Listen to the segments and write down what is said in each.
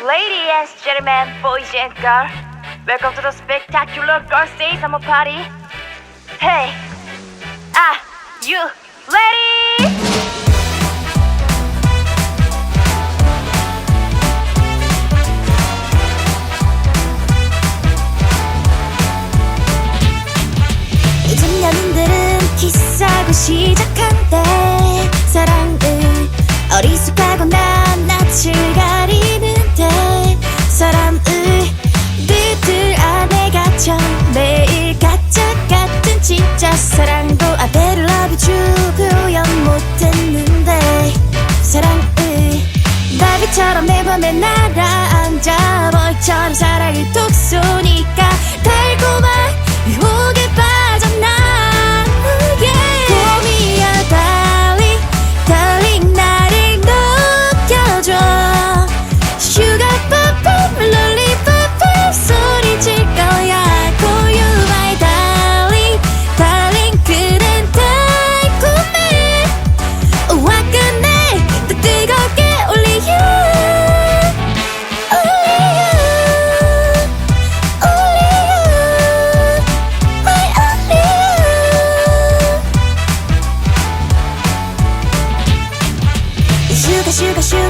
Ladies, gentlemen, boys and girls, welcome to the spectacular Girl Say Summer Party. Hey, ah, you 키스하고 시작한대 사랑을 어리숙하 표현 못했는데 사랑을 나비처럼 내 맘에 날아앉아 벌처럼 사랑을 톡 쏘니까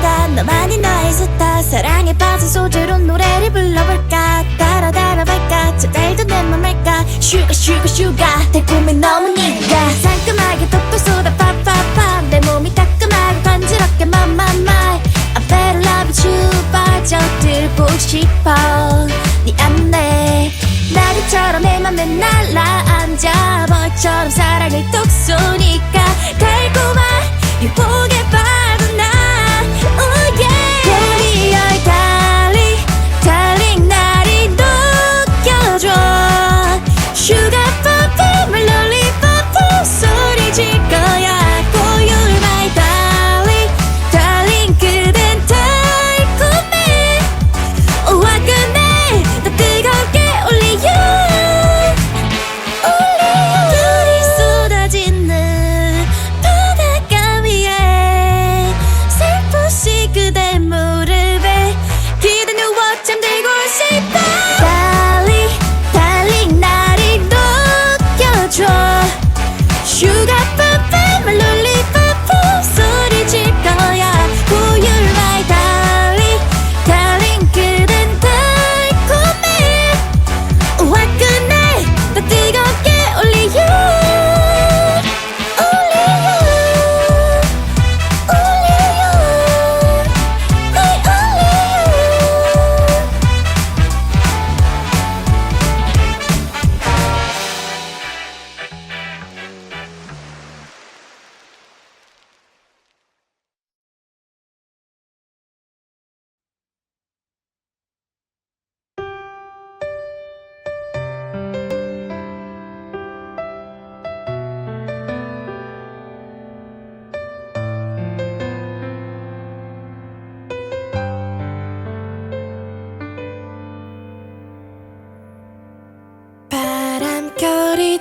슈가 너만이 나의 스타. 사랑에 빠진 소재로 노래를 불러볼까? 따라 따라갈까? 저 달도 내맘 알까? 슈가 슈가 슈가. 달콤해 너무 니가. 상큼하게 톡톡 쏟아 팝팝팝 내 몸이 따끔하고 간지럽게 맘맘말. I better love you 빠져들고 싶어. 네 안에 나비처럼 내 맘에 날아앉아. 벌처럼 사랑을 톡 쏘니까 달콤한 유혹에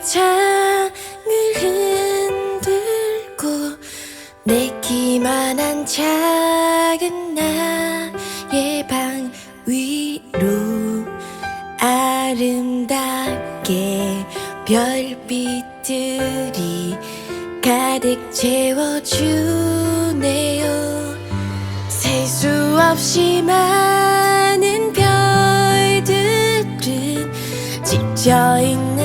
창을 흔들고 내기만한 작은 나의 방 위로 아름답게 별빛들이 가득 채워주네요. 셀 수 없이 많은 별들은 지쳐 있는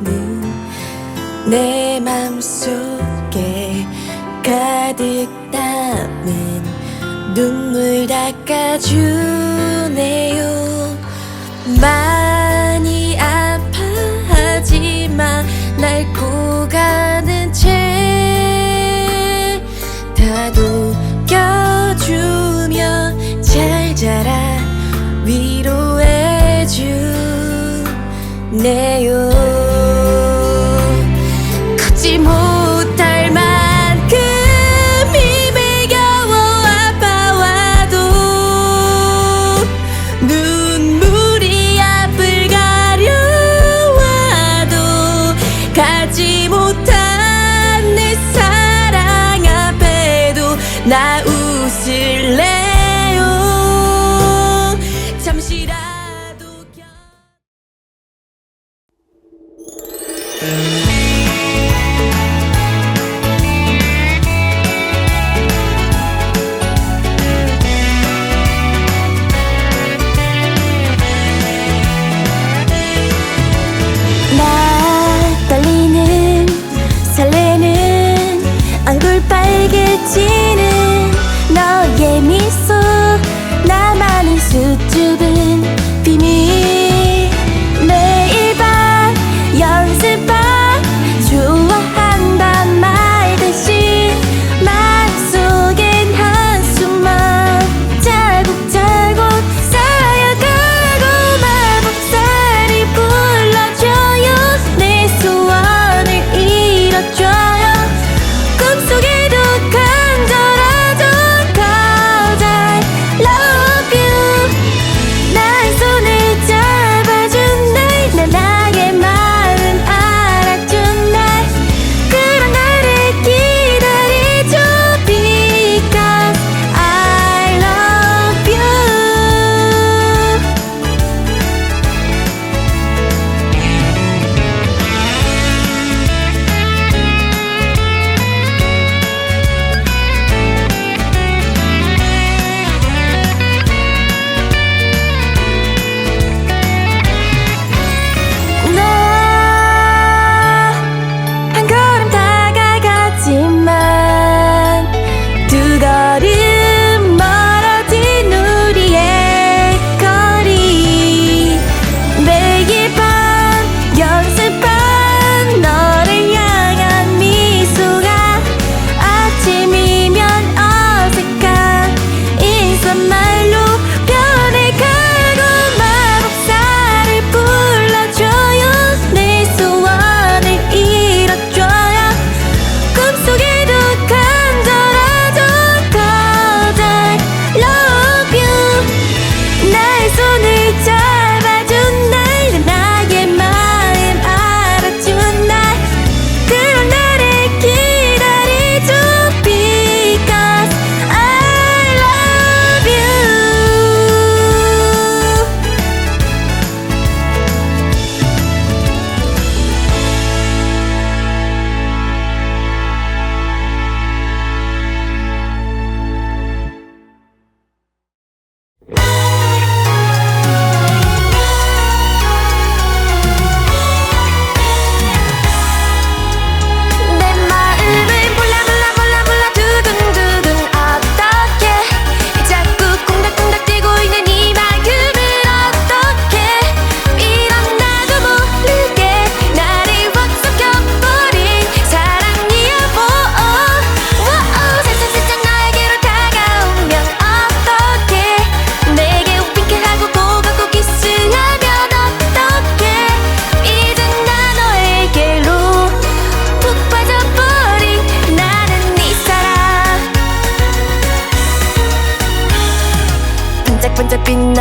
어루만지는 내 맘속에 가득 담은 눈물 닦아주네요. 많이 아파하지마. 날 고가는 채 다독여주며 잘 자라. 위로해주네요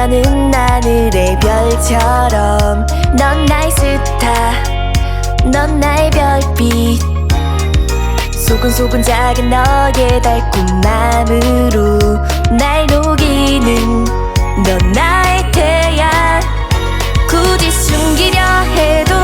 너는 하늘의 별처럼 넌 나의 스타 넌 나의 별빛. 소근소근 작은 너의 달콤함으로 날 녹이는 넌 나의 태양. 굳이 숨기려 해도